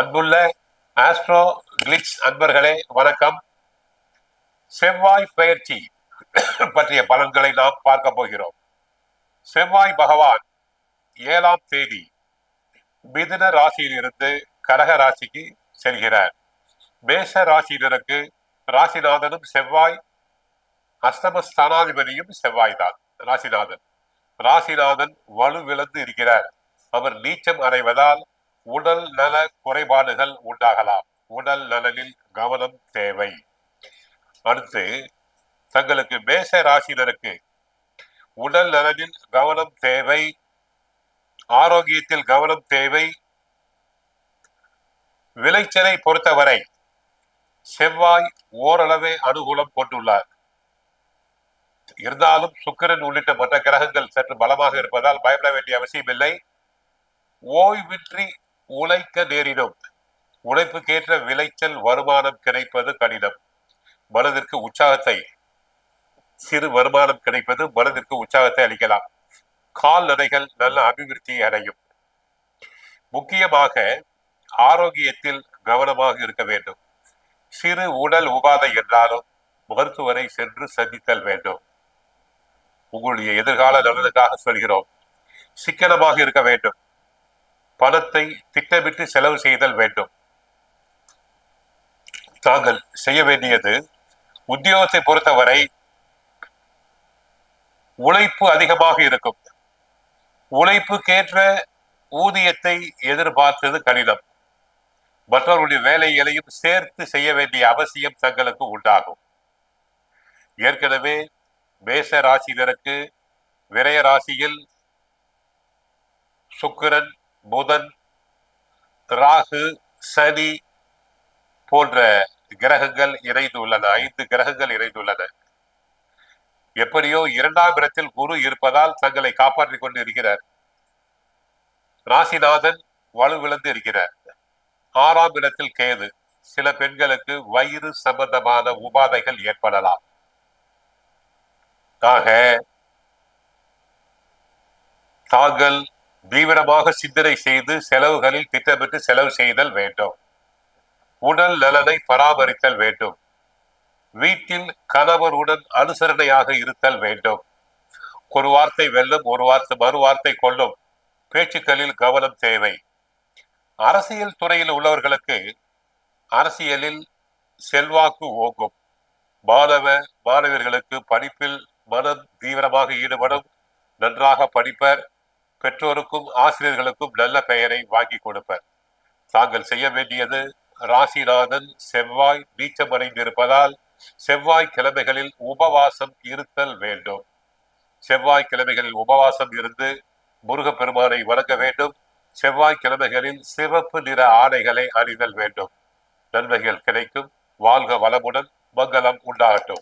அன்புள்ள astro clicks அன்பர்களே வணக்கம். செவ்வாய் பயிற்சி பற்றிய பலன்களை நாம் பார்க்க போகிறோம். செவ்வாய் பகவான் ஏழாம் தேதி மிதுன ராசியிலிருந்து கடக ராசிக்கு செல்கிறார். மேஷ ராசியினருக்கு ராசிநாதனும் செவ்வாய் அஸ்தமஸ்தானாதிபதியும் செவ்வாய் தான் ராசிநாதன். ராசிநாதன் வலுவிழந்து இருக்கிறார். அவர் நீச்சம் அடைவதால் உடல் நல குறைபாடுகள் உண்டாகலாம். உடல் நலனில் கவனம் தேவை. அடுத்து தங்களுக்கு மேஷ ராசினருக்கு உடல் நலனில் கவனம் தேவை ஆரோக்கியத்தில் கவனம் தேவை. விளைச்சலை பொறுத்தவரை செவ்வாய் ஓரளவே அனுகூலம் கொண்டுள்ளார். இருந்தாலும் சுக்கிரன் உள்ளிட்ட மற்ற கிரகங்கள் சற்று பலமாக இருப்பதால் பயப்பட வேண்டிய அவசியம் இல்லை ஓய்வின்றி உழைக்க நேரிடும். உழைப்புக்கேற்ற விளைச்சல் வருமானம் கிடைப்பது கடினம். மனதிற்கு உற்சாகத்தை சிறு வருமானம் கிடைப்பது மனதிற்கு உற்சாகத்தை அளிக்கலாம். கால்நடைகள் நல்ல அபிவிருத்தி அடையும். முக்கியமாக ஆரோக்கியத்தில் கவனமாக இருக்க வேண்டும். சிறு உடல் உபாதை என்றாலும் மருத்துவரை சென்று சந்தித்தல் வேண்டும். உங்களுடைய எதிர்கால நலனுக்காக சொல்கிறோம். சிக்கனமாக இருக்க வேண்டும். பணத்தை திட்டமிட்டு செலவு செய்தல் வேண்டும். தாங்கள் செய்ய வேண்டியது உத்தியோகத்தை பொறுத்தவரை உழைப்பு அதிகமாக இருக்கும். உழைப்புக்கேற்ற ஊதியத்தை எதிர்பார்த்தது கடினம். மற்றவர்களுடைய வேலைகளையும் சேர்த்து செய்ய வேண்டிய அவசியம் தங்களுக்கு உண்டாகும். ஏற்கனவே மேச ராசினருக்கு விரய ராசியில் சுக்கிரன் புதன் ராகு சனி போன்ற கிரகங்கள் இணைந்துள்ளன ஐந்து கிரகங்கள் இணைந்துள்ளன எப்படியோ இரண்டாம் இடத்தில் குரு இருப்பதால் தங்களை காப்பாற்றிக் கொண்டு இருக்கிறார் ராசிநாதன் வலுவிழந்து இருக்கிறார். ஆறாம் இடத்தில் கேது. சில பெண்களுக்கு வயிறு சம்பந்தமான உபாதைகள் ஏற்படலாம். ஆக தாங்கள் தீவிரமாக சிந்தனை செய்து செலவுகளில் திட்டமிட்டு செலவு செய்தல் வேண்டும். உடல் நலனை பராமரித்தல் வேண்டும். வீட்டில் கணவருடன் அனுசரணையாக இருத்தல் வேண்டும். ஒரு வார்த்தை வெல்லும் ஒரு வார்த்தை மறு வார்த்தை கொள்ளும் பேச்சுக்களில் கவனம் தேவை. அரசியல் துறையில் உள்ளவர்களுக்கு அரசியலில் செல்வாக்கு ஓங்கும். மாணவ மாணவர்களுக்கு படிப்பில் மனம் தீவிரமாக ஈடுபடும் நன்றாக படிப்பர் பெற்றோருக்கும் ஆசிரியர்களுக்கும் நல்ல பெயரை வாங்கி கொடுப்பர். தாங்கள் செய்ய வேண்டியது ராசிநாதன் செவ்வாய் நீச்சமடைந்திருப்பதால் செவ்வாய் கிழமைகளில் உபவாசம் இருத்தல் வேண்டும். செவ்வாய் கிழமைகளில் உபவாசம் இருந்து முருகப்பெருமானை வணங்க வேண்டும். செவ்வாய் கிழமைகளில் சிவப்பு நிற ஆடைகளை அணிதல் வேண்டும். நன்மைகள் கிடைக்கும். வாழ்க வளமுடன் மங்களம் உண்டாகட்டும்.